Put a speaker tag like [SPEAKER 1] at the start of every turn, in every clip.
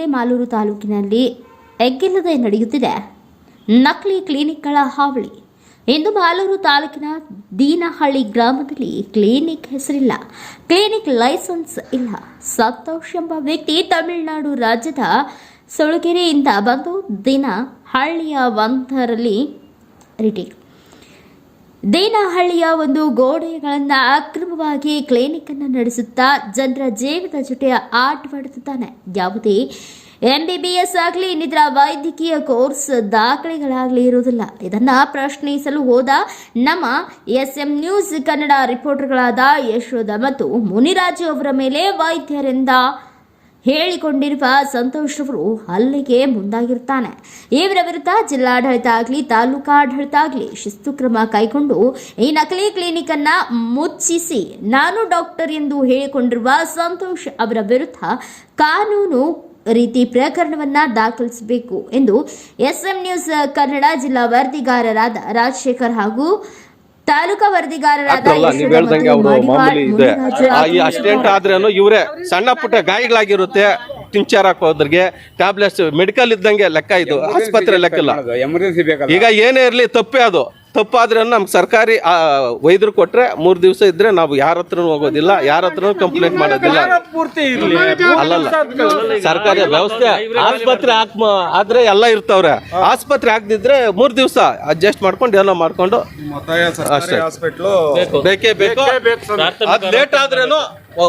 [SPEAKER 1] ಜಿಲ್ಲೆ ಮಾಲೂರು ತಾಲೂಕಿನಲ್ಲಿ ಎಗ್ಗಿಲ್ಲದೆ ನಡೆಯುತ್ತಿದೆ. ನಕಲಿ ಕ್ಲಿನಿಕ್ಗಳ ಹಾವಳಿ. ಇಂದು ಮಾಲೂರು ತಾಲೂಕಿನ ದೀನಹಳ್ಳಿ ಗ್ರಾಮದಲ್ಲಿ ಕ್ಲಿನಿಕ್ ಹೆಸರಿಲ್ಲ, ಕ್ಲಿನಿಕ್ ಲೈಸೆನ್ಸ್ ಇಲ್ಲ. ಸಂತೋಷ್ ಎಂಬ ವ್ಯಕ್ತಿ ತಮಿಳುನಾಡು ರಾಜ್ಯದ ಸುಳಗೆರೆಯಿಂದ ಬಂದು ದಿನ ಹಳ್ಳಿಯ ಒಂದರಲ್ಲಿ ರಿಟೇಕ್ ದೇನಹಳ್ಳಿಯ ಒಂದು ಗೋಡೆಗಳನ್ನು ಅಕ್ರಮವಾಗಿ ಕ್ಲಿನಿಕ್ ಅನ್ನು ನಡೆಸುತ್ತಾ ಜನರ ಜೀವದ ಜೊತೆ ಆಟವಾಡುತ್ತಾನೆ ಯಾವುದೇ ಎಂ ಬಿ ಬಿ ಎಸ್ ಆಗಲಿ, ಇನ್ನಿತರ ವೈದ್ಯಕೀಯ ಕೋರ್ಸ್ ದಾಖಲೆಗಳಾಗಲಿ ಇರುವುದಿಲ್ಲ. ಇದನ್ನು ಪ್ರಶ್ನಿಸಲು ಹೋದ ನಮ್ಮ ಎಸ್ ಎಂ ನ್ಯೂಸ್ ಕನ್ನಡ ರಿಪೋರ್ಟರ್ಗಳಾದ ಯಶೋಧ ಮತ್ತು ಮುನಿರಾಜು ಅವರ ಮೇಲೆ ವೈದ್ಯರಿಂದ ಹೇಳಿಕೊಂಡಿರುವ ಸಂತೋಷ್ ಅವರು ಹಲ್ಲೆಗೆ ಮುಂದಾಗಿರ್ತಾನೆ. ಇವರ ವಿರುದ್ಧ ಜಿಲ್ಲಾಡಳಿತ ಆಗಲಿ ತಾಲೂಕಾಡಳಿತ ಆಗಲಿ ಶಿಸ್ತು ಕ್ರಮ ಕೈಗೊಂಡು ಈ ನಕಲಿ ಕ್ಲಿನಿಕ್ ಮುಚ್ಚಿಸಿ ನಾನು ಡಾಕ್ಟರ್ ಎಂದು ಹೇಳಿಕೊಂಡಿರುವ ಸಂತೋಷ್ ಅವರ ವಿರುದ್ಧ ಕಾನೂನು ರೀತಿ ಪ್ರಕರಣವನ್ನ ದಾಖಲಿಸಬೇಕು ಎಂದು ಎಸ್ಎಂ ನ್ಯೂಸ್ ಕನ್ನಡ ಜಿಲ್ಲಾ ವರದಿಗಾರರಾದ ರಾಜಶೇಖರ್ ಹಾಗೂ ತಾಲೂಕಾ ವರದಿಗಾರರಾದ
[SPEAKER 2] ನೀವ್ ಹೇಳ್ದಂಗೆ ಅವರು ಮಾಮೂಲಿ ಇದೆ. ಆ, ಈ
[SPEAKER 1] ಅವರು
[SPEAKER 2] ಅಸ್ಟೆಂಟ್ ಆದ್ರೇನು ಇವರೇ ಸಣ್ಣ ಪುಟ್ಟ ಗಾಯಗಳಾಗಿರುತ್ತೆ ಟಿಂಚರ್ ಹಾಕೋದ್ರಿಗೆ ಟ್ಯಾಬ್ಲೆಟ್ಸ್ ಮೆಡಿಕಲ್ ಇದ್ದಂಗೆ ಲೆಕ್ಕ ಇದು ಆಸ್ಪತ್ರೆ ಲೆಕ್ಕಲ್ಲ
[SPEAKER 3] ಎಮರ್ಜೆನ್ಸಿ ಬೇಕಲ್ಲ
[SPEAKER 2] ಈಗ ಏನೇ ಇರಲಿ ತಪ್ಪೇ ಅದು. ತಪ್ಪಾದ್ರೆ ನಮ್ಗೆ ಸರ್ಕಾರಿ ವೈದ್ಯರು ಕೊಟ್ರೆ ಮೂರ್ ದಿವಸ ಇದ್ರೆ ನಾವು ಯಾರ ಹತ್ರನೂ ಹೋಗೋದಿಲ್ಲ ಯಾರ ಹತ್ರನೂ ಕಂಪ್ಲೇಂಟ್ ಮಾಡೋದಿಲ್ಲ. ಅಲ್ಲಲ್ಲ. ಸರ್ಕಾರಿ ವ್ಯವಸ್ಥೆ ಆಸ್ಪತ್ರೆ ಹಾಕ್ ಆದ್ರೆ ಎಲ್ಲ ಇರ್ತಾವ್ರೆ. ಆಸ್ಪತ್ರೆ ಹಾಕ್ದಿದ್ರೆ ಮೂರ್ ದಿವಸ ಅಡ್ಜಸ್ಟ್ ಮಾಡ್ಕೊಂಡು ಏನೋ ಮಾಡ್ಕೊಂಡು ಅಷ್ಟೇ. ಬೇಕೇ ಬೇಕು. ಅದು ಲೇಟ್ ಆದ್ರೇನು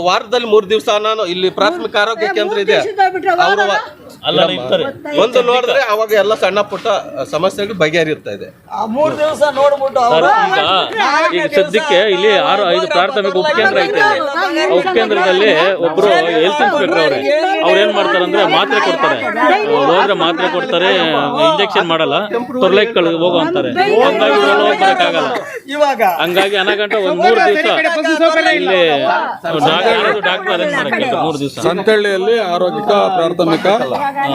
[SPEAKER 2] ವಾರದಲ್ಲಿ ಮೂರ್ ದಿವಸ ನಾನು ಇಲ್ಲಿ ಪ್ರಾಥಮಿಕ ಆರೋಗ್ಯ ಕೇಂದ್ರ ಇದೆ. ಅವರು ಒಂದು ನೋಡಿದ್ರೆ ಅವಾಗ ಎಲ್ಲ ಸಣ್ಣ ಪುಟ್ಟ ಸಮಸ್ಯೆಗಳು ಬಗೆಹರಿಯುತ್ತಾ ಇದೆ.
[SPEAKER 3] ಮೂರು ದಿವಸ ನೋಡ್ಬಿಟ್ಟು
[SPEAKER 4] ಸರ್, ಈಗ ಸದ್ಯಕ್ಕೆ ಇಲ್ಲಿ ಆರು ಐದು ಪ್ರಾಥಮಿಕ ಉಪಕೇಂದ್ರ ಐತೆ ಉಪಕೇಂದ್ರದಲ್ಲಿ ಒಬ್ರು ಹೆಲ್ತ್ ಇನ್ಸ್ಪೆಕ್ಟರ್ ಅವ್ರೆ. ಅವ್ರು ಏನ್ ಮಾಡ್ತಾರೆ ಅಂದ್ರೆ ಮಾತ್ರೆ ಕೊಡ್ತಾರೆ. ಹೋದ್ರೆ ಮಾತ್ರೆ ಕೊಡ್ತಾರೆ ಇಂಜೆಕ್ಷನ್ ಮಾಡಲ್ಲ. ತೊರ್ಲೆಕ್ ಹೋಗೋ ಹೋಗು ಅಂತಾರೆ. ಹಂಗಾಗಿ ಬರಕ್ಕಾಗಲ್ಲ ಹಂಗಾಗಿ ಅನಗಂಟ ಒಂದ್ ಮೂರ್ ದಿವಸ ಇಲ್ಲಿ. ಡಾಕ್ಟರ್ ಅರೇಂಜ್ ಮಾಡಕ್ಕೆ ಮೂರ್ ದಿವಸ.
[SPEAKER 5] ಸಂತಳ್ಳಿಯಲ್ಲಿ ಆರೋಗ್ಯ ಪ್ರಾಥಮಿಕ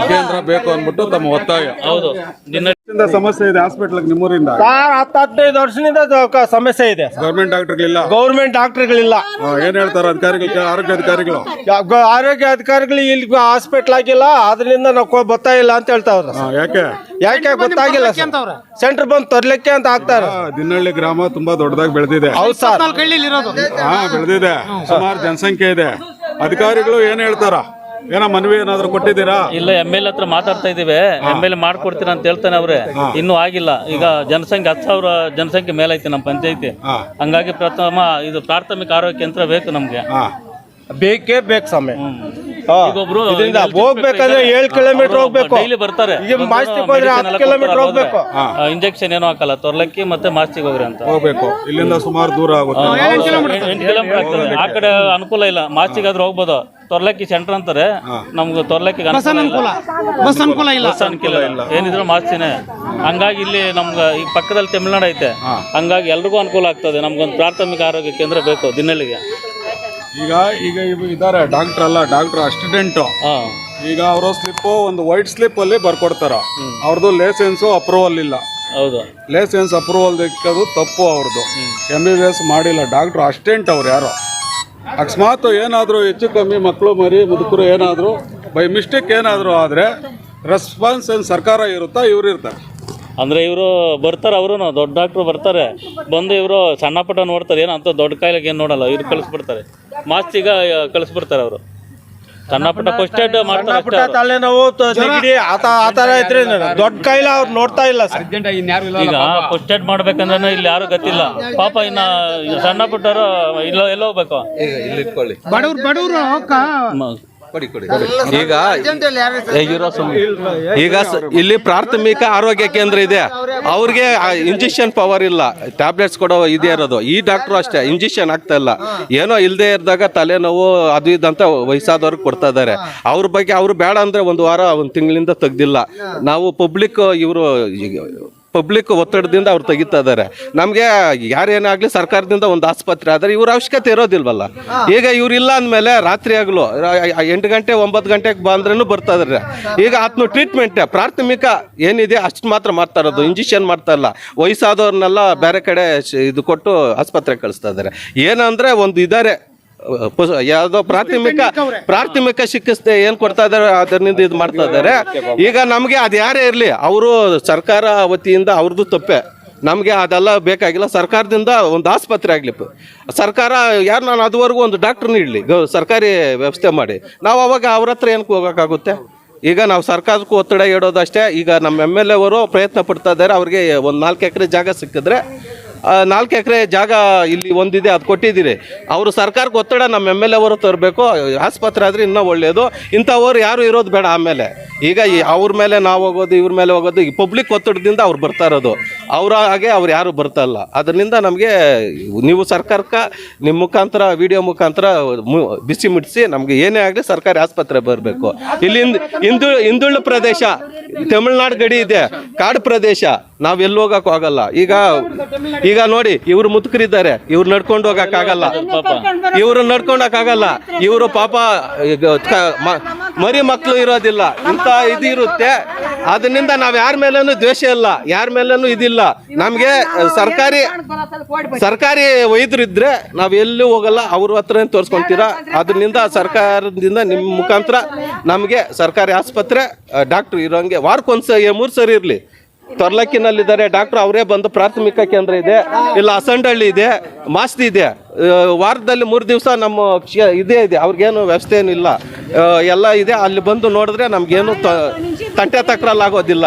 [SPEAKER 5] ಕೇಂದ್ರ ಬೇಕು ಅಂದ್ಬಿಟ್ಟು ತಮ್ಮ ಒತ್ತಾಯ.
[SPEAKER 4] ಹೌದು. ದಿನ
[SPEAKER 5] ಸಮಸ್ಯೆ ಇದೆ ಹಾಸ್ಪಿಟಲ್ ನಿಮ್ಮೂರಿಂದ?
[SPEAKER 3] ಸರ್ ಹತ್ತು ಹದಿನೈದು ವರ್ಷದಿಂದ ಕ- ಸಮಸ್ಯೆ ಇದೆ.
[SPEAKER 5] ಗೌರ್ಮೆಂಟ್ ಡಾಕ್ಟರ್ಗಳಿಲ್ಲ?
[SPEAKER 3] ಗೌರ್ಮೆಂಟ್ ಡಾಕ್ಟರ್ಗಳಿಲ್ಲ.
[SPEAKER 5] ಏನ್ ಹೇಳ್ತಾರೆ ಅಧಿಕಾರಿಗಳು ಆರೋಗ್ಯ ಅಧಿಕಾರಿಗಳು?
[SPEAKER 3] ಯಾ- ಗ- ಆರೋಗ್ಯ ಅಧಿಕಾರಿಗಳು ಇಲ್ಲಿ ಹಾಸ್ಪಿಟ್ಲ್ ಆಗಿಲ್ಲ ಅದರಿಂದ ನಾವು ಕೊ- ಬರ್ತಾ ಇಲ್ಲ ಅಂತ ಹೇಳ್ತಾವ್ರ.
[SPEAKER 5] ಯಾಕೆ?
[SPEAKER 3] ಯಾಕೆ ಗೊತ್ತಾಗಿಲ್ಲ ಸೆಂಟರ್ ಬಂದು ತರ್ಲಿಕ್ಕೆ ಅಂತ ಆಗ್ತಾರ.
[SPEAKER 5] ಆ, ದಿನ್ನಳ್ಳಿ ಗ್ರಾಮ ತುಂಬಾ ದೊಡ್ಡದಾಗಿ ಬೆಳೆದಿದೆ.
[SPEAKER 3] ಹೌದು ಸರ್.
[SPEAKER 5] ಹಾ ಬೆಳೆದಿದೆ. ಸುಮಾರು ಜನಸಂಖ್ಯೆ ಇದೆ. ಅಧಿಕಾರಿಗಳು ಏನ್ ಹೇಳ್ತಾರ? ಏನೋ ಮನವಿ ಏನಾದ್ರು ಕೊಟ್ಟಿದ್ದೀರಾ?
[SPEAKER 4] ಇಲ್ಲ ಎಂ ಎಲ್ ಹತ್ರ ಮಾತಾಡ್ತಾ ಇದೀವಿ ಎಂ ಎಲ್ ಮಾಡ್ಕೊಡ್ತೀರಾ ಅಂತ ಹೇಳ್ತಾನೆ ಅವ್ರೆ. ಇನ್ನು ಆಗಿಲ್ಲ. ಈಗ ಜನಸಂಖ್ಯೆ ಹತ್ತು ಸಾವಿರ ಜನಸಂಖ್ಯೆ ಮೇಲೈತೆ ನಮ್ಮ ಪಂಚಾಯತಿ. ಹಂಗಾಗಿ ಪ್ರಥಮ ಇದು ಪ್ರಾಥಮಿಕ ಆರೋಗ್ಯ ಕೇಂದ್ರ ಬೇಕು ನಮ್ಗೆ.
[SPEAKER 3] ಬೇಕೇ ಬೇಕು ಸಮಯ
[SPEAKER 4] ಈಗ ಒಬ್ರು
[SPEAKER 3] ಇದರಿಂದ ಹೋಗ್ಬೇಕಂದ್ರೆ ಏಳು ಕಿಲೋಮೀಟರ್ ಹೋಗ್ಬೇಕು.
[SPEAKER 4] ಡೈಲಿ ಬರ್ತಾರೆ.
[SPEAKER 3] ಈಗ ಮಾಸ್ತಿಗೆ ಹೋದ್ರೆ ಹತ್ತು ಕಿಲೋಮೀಟರ್ ಹೋಗ್ಬೇಕು.
[SPEAKER 4] ಇಂಜೆಕ್ಷನ್ ಏನೋ ಹಾಕಲ್ಲ. ತೊರ್ಲಕ್ಕಿ ಮತ್ತೆ ಮಾಸ್ತಿಗೆ ಹೋಗ್ರಿ ಅಂತ.
[SPEAKER 5] ಹೋಗ್ಬೇಕು. ಇಲ್ಲಿಂದ ಸುಮಾರು ದೂರ ಆಗುತ್ತೆ.
[SPEAKER 4] ಆ ಕಡೆ ಅನುಕೂಲ ಇಲ್ಲ. ಮಾಸ್ತಿಗಾದ್ರೂ ಹೋಗ್ಬೋದು. ತೊರ್ಲಕ್ಕಿ ಸೆಂಟರ್ ಅಂತಾರೆ. ನಮ್ಗೆ ತೊರ್ಲಕ್ಕಿ ಅನುಕೂಲ
[SPEAKER 6] ಬಸ್ ಅನುಕೂಲ. ಇಲ್ಲ.
[SPEAKER 4] ಬಸ್ ಅನುಕೂಲ ಇಲ್ಲ. ಏನಿದ್ರು ಮಾಡ್ತೀನಿ ಹಂಗಾಗಿ ಇಲ್ಲಿ ನಮ್ಗೆ ಈ ಪಕ್ಕದಲ್ಲಿ ತಮಿಳ್ನಾಡು ಐತೆ. ಹಂಗಾಗಿ ಎಲ್ರಿಗೂ ಅನುಕೂಲ ಆಗ್ತದೆ. ನಮ್ಗೊಂದು ಪ್ರಾಥಮಿಕ ಆರೋಗ್ಯ ಕೇಂದ್ರ ಬೇಕು ದಿನಳಿಗೆ
[SPEAKER 5] ಈಗ ಈಗ ಇವ್ ಇದಾರೆ ಡಾಕ್ಟರ್ ಅಲ್ಲ ಡಾಕ್ಟರ್ ಅಸಿಸ್ಟೆಂಟ್
[SPEAKER 4] ಹಾ.
[SPEAKER 5] ಈಗ ಅವರು ಸ್ಲಿಪ್ ಒಂದು ವೈಟ್ ಸ್ಲಿಪ್ ಅಲ್ಲಿ ಬರ್ಕೊಡ್ತಾರ. ಅವ್ರದ್ದು ಲೈಸೆನ್ಸು ಅಪ್ರೂವಲ್ ಇಲ್ಲ.
[SPEAKER 4] ಹೌದು.
[SPEAKER 5] ಲೈಸೆನ್ಸ್ ಅಪ್ರೂವಲ್ ದಿಕ್ಕದು ತಪ್ಪು ಅವ್ರದ್ದು ಎಂ ಬಿ ಬಿ ಎಸ್ ಮಾಡಿಲ್ಲ. ಡಾಕ್ಟರ್ ಅಸಿಸ್ಟೆಂಟ್ ಅವ್ರು ಯಾರೋ. ಅಕಸ್ಮಾತ್ ಏನಾದರೂ ಹೆಚ್ಚು ಕಮ್ಮಿ ಮಕ್ಕಳು ಮರಿ ಮುದುಕರು ಏನಾದರೂ ಬೈ ಮಿಸ್ಟೇಕ್ ಏನಾದರೂ ಆದರೆ ರೆಸ್ಪಾನ್ಸ್ ಏನು ಸರ್ಕಾರ ಇರುತ್ತಾ ಇವರು ಇರ್ತಾರೆ?
[SPEAKER 4] ಅಂದರೆ ಇವರು ಬರ್ತಾರೆ ಅವರು ದೊಡ್ಡ ಡಾಕ್ಟ್ರು ಬರ್ತಾರೆ, ಬಂದು ಇವರು ಸಣ್ಣ ಪುಟ್ಟ ನೋಡ್ತಾರೆ ಏನೋ ಅಂತ ದೊಡ್ಡ ಕಾಯಿಲೆಗೆ ಏನು ನೋಡಲ್ಲ, ಇವ್ರು ಕಳಿಸ್ಬಿಡ್ತಾರೆ. ಮಾಸ್ತಿಗ, ಕಳಿಸ್ಬಿಡ್ತಾರೆ ಅವರು. ಸಣ್ಣ ಪುಟ್ಟ ಫಸ್ಟ್ ಏಡ್ ಮಾಡ್ತಾರೆ
[SPEAKER 3] ಪುಟ್ಟ
[SPEAKER 4] ಅಷ್ಟೇ ಅವ್ರು.
[SPEAKER 3] ತಲೆನೋವು ತ- ನೆಗಡಿ ಆತ ಆ ಥರ ದೊಡ್ಡ ಕಾಯಿಲೆ ಅವ್ರು ನೋಡ್ತಾ ಇಲ್ಲ ಸರ್.
[SPEAKER 4] ಈಗ ಫಸ್ಟ್ ಏಡ್ ಮಾಡ್ಬೇಕಂದ್ರೆ ಇಲ್ಲಿ ಯಾರು ಗೊತ್ತಿಲ್ಲ. ಪಾಪ ಇನ್ನ ಸಣ್ಣ ಪುಟ್ಟರು ಇಲ್ಲ ಎಲ್ಲ ಹೋಗ್ಬೇಕು.
[SPEAKER 2] ಇಲ್ಲಿ
[SPEAKER 6] ಬಡವ್ರು ಬಡವ್ರು
[SPEAKER 4] ಮ-
[SPEAKER 2] ಕೊಡಿ ಕೊಡಿ. ಕೊಡಿ. ಈಗ ಸ- ಇಲ್ಲಿ ಪ್ರಾಥಮಿಕ ಆರೋಗ್ಯ ಕೇಂದ್ರ ಇದೆ. ಅವ್ರಿಗೆ ಇಂಜೆಕ್ಷನ್ ಪವರ್ ಇಲ್ಲ. ಟ್ಯಾಬ್ಲೆಟ್ಸ್ ಕೊಡೋ ಇದೇ ಇರೋದು. ಈ ಡಾಕ್ಟ್ರು ಅಷ್ಟೇ ಇಂಜೆಕ್ಷನ್ ಆಗ್ತಾ ಇಲ್ಲ. ಏನೋ ಇಲ್ಲದೆ ಇದ್ದಾಗ ತಲೆನೋವು ಅದು ಇದಂತ ವಯಸ್ಸಾದವ್ರಿಗೆ ಕೊಡ್ತಾ ಇದ್ದಾರೆ ಅವ್ರ ಬಗ್ಗೆ ಅವ್ರು ಬೇಡ ಅಂದ್ರೆ ಒಂದು ವಾರ ಒಂದು ತಿಂಗಳಿಂದ ತೆಗ್ದಿಲ್ಲ. ನಾವು ಪಬ್ಲಿಕ್ ಇವರು ಪಬ್ಲಿಕ್ ಒತ್ತಡದಿಂದ ಅವ್ರು ತೆಗಿತಾ ಇದ್ದಾರೆ ನಮಗೆ ಯಾರೇನಾಗಲಿ ಸರ್ಕಾರದಿಂದ ಒಂದು ಆಸ್ಪತ್ರೆ, ಆದರೆ ಇವ್ರ ಅವಶ್ಯಕತೆ ಇರೋದಿಲ್ವಲ್ಲ. ಈಗ ಇವ್ರು ಇಲ್ಲ ಅಂದಮೇಲೆ ರಾತ್ರಿ ಆಗಲು ಎಂಟು ಗಂಟೆ, ಒಂಬತ್ತು ಗಂಟೆಗೆ ಬಂದ್ರೂ ಬರ್ತಾ ಇದ್ರೆ. ಈಗ ಆತ್ಮ ಟ್ರೀಟ್ಮೆಂಟ್ ಪ್ರಾಥಮಿಕ ಏನಿದೆ ಅಷ್ಟು ಮಾತ್ರ ಮಾಡ್ತಾ ಇರೋದು ಇಂಜೆಕ್ಷನ್ ಮಾಡ್ತಾ ಇಲ್ಲ. ವಯಸ್ಸಾದವ್ರನ್ನೆಲ್ಲ ಬೇರೆ ಕಡೆ ಇದು ಕೊಟ್ಟು ಆಸ್ಪತ್ರೆಗೆ ಕಳಿಸ್ತಾ ಇದ್ದಾರೆ ಏನಂದರೆ ಒಂದು ಇದಾರೆ ಪುಸ್- ಯಾವ್ದೋ ಪ್ರಾಥಮಿಕ ಪ್ರಾಥಮಿಕ ಚಿಕಿತ್ಸೆ ಏನ್ ಕೊಡ್ತಾ ಇದಾರೆ ಅದರಿಂದ ಇದು ಮಾಡ್ತಾ ಇದ್ದಾರೆ ಈಗ ನಮಗೆ ಅದು ಯಾರೇ ಇರಲಿ ಅವರು ಸರ್ಕಾರ ವತಿಯಿಂದ ಅವ್ರದ್ದು ತಪ್ಪೆ. ನಮಗೆ ಅದೆಲ್ಲ ಬೇಕಾಗಿಲ್ಲ. ಸರ್ಕಾರದಿಂದ ಒಂದು ಆಸ್ಪತ್ರೆ ಆಗಲಿ ಸರ್ಕಾರ ಯಾರು ನಾನು ಅದುವರೆಗೂ ಒಂದು ಡಾಕ್ಟರ್ ನೀಡಲಿ ಸರ್ಕಾರಿ ವ್ಯವಸ್ಥೆ ಮಾಡಿ. ನಾವು ಅವಾಗ ಅವ್ರ ಹತ್ರ ಏನಕ್ಕೆ ಹೋಗೋಕ್ಕಾಗುತ್ತೆ ಈಗ ನಾವು ಸರ್ಕಾರಕ್ಕೂ ಒತ್ತಡ ಇಡೋದಷ್ಟೇ ಈಗ ನಮ್ಮ ಎಂ ಎಲ್ ಎವರು ಪ್ರಯತ್ನ ಪಡ್ತಾ ಇದ್ದಾರೆ ಅವ್ರಿಗೆ ಒಂದು ನಾಲ್ಕು ಎಕರೆ ಜಾಗ ಸಿಕ್ಕಿದ್ರೆ ನಾಲ್ಕು ಎಕರೆ ಜಾಗ ಇಲ್ಲಿ ಒಂದಿದೆ, ಅದು ಕೊಟ್ಟಿದ್ದೀರಿ. ಅವರು ಸರ್ಕಾರಕ್ಕೆ ಒತ್ತಡ, ನಮ್ಮ ಎಂ ಎಲ್ ಎ ಅವರು ತರಬೇಕು, ಆಸ್ಪತ್ರೆ ಆದರೆ ಇನ್ನೂ ಒಳ್ಳೆಯದು ಇಂಥವ್ರು ಯಾರು ಇರೋದು ಬೇಡ ಆಮೇಲೆ. ಈಗ ಅವ್ರ ಮೇಲೆ ನಾವು ಹೋಗೋದು, ಇವ್ರ ಮೇಲೆ ಹೋಗೋದು, ಈ ಪಬ್ಲಿಕ್ ಒತ್ತಡದಿಂದ ಅವ್ರು ಬರ್ತಾ ಇರೋದು. ಅವ್ರ ಹಾಗೆ ಅವ್ರು ಯಾರು ಇಲ್ಲ ಅದರಿಂದ ನಮಗೆ ನೀವು ಸರ್ಕಾರಕ್ಕೆ ನಿಮ್ಮ ಮುಖಾಂತರ ವಿಡಿಯೋ ಮುಖಾಂತರ ಬಿಸಿ ಮುಟ್ಟಿಸಿ ನಮಗೆ ಏನೇ ಆಗಲಿ ಸರ್ಕಾರಿ ಆಸ್ಪತ್ರೆ ಬರಬೇಕು. ಇಲ್ಲಿ ಹಿಂದ್- ಹಿಂದು ಹಿಂದುಳ್ಳ ಪ್ರದೇಶ, ತಮಿಳ್ನಾಡು ಗಡಿ ಇದೆ, ಕಾಡು ಪ್ರದೇಶ, ನಾವು ಎಲ್ಲಿ ಹೋಗಕ್ಕೂ ಆಗಲ್ಲ. ಈಗ ಈಗ ನೋಡಿ, ಇವರು ಮುದುಕರಿದ್ದಾರೆ ಇವ್ರು ನಡ್ಕೊಂಡು ಹೋಗಕ್ಕಾಗಲ್ಲ ಇವರು ನಡ್ಕೊಂಡಕ್ಕಾಗಲ್ಲ ಇವರು ಪಾಪ ಮರಿ ಮಕ್ಕಳು ಇರೋದಿಲ್ಲ. ಇಂಥ ಇದು ಇರುತ್ತೆ ಅದರಿಂದ ನಾವು ಯಾರ ಮೇಲೂ ದ್ವೇಷ ಇಲ್ಲ, ಯಾರ ಮೇಲೂ ಇದಿಲ್ಲ. ನಮಗೆ ಸರ್ಕಾರಿ ಸರ್ಕಾರಿ ವೈದ್ಯರು ಇದ್ರೆ ನಾವು ಎಲ್ಲೂ ಹೋಗಲ್ಲ, ಅವ್ರ ಹತ್ರ ತೋರಿಸ್ಕೊಂತೀರಾ ಅದರಿಂದ ಸರ್ಕಾರದಿಂದ ನಿಮ್ಮ ಮುಖಾಂತರ ನಮಗೆ ಸರ್ಕಾರಿ ಆಸ್ಪತ್ರೆ ಡಾಕ್ಟ್ರು ಇರೋಂಗೆ ವಾರಕ್ಕೊಂದ್ಸ ಮೂರು ಸರಿ ಇರಲಿ. ತೊರ್ಲಕ್ಕಿನಲ್ಲಿದ್ದಾರೆ ಡಾಕ್ಟ್ರು, ಅವರೇ ಬಂದು ಪ್ರಾಥಮಿಕ ಕೇಂದ್ರ ಇದೆ, ಇಲ್ಲ ಅಸಂಡಳ್ಳಿ ಇದೆ, ಮಾಸ್ತಿ ಇದೆ. ವಾರದಲ್ಲಿ ಮೂರು ದಿವಸ ನಮ್ಮ ಇದೇ ಇದೆ, ಅವ್ರಿಗೇನು ವ್ಯವಸ್ಥೆ ಏನಿಲ್ಲ ಎಲ್ಲ ಇದೆ. ಅಲ್ಲಿ ಬಂದು ನೋಡಿದ್ರೆ ನಮಗೇನು ತಂಟೆ ತಕ್ರಲ್ಲಾಗೋದಿಲ್ಲ.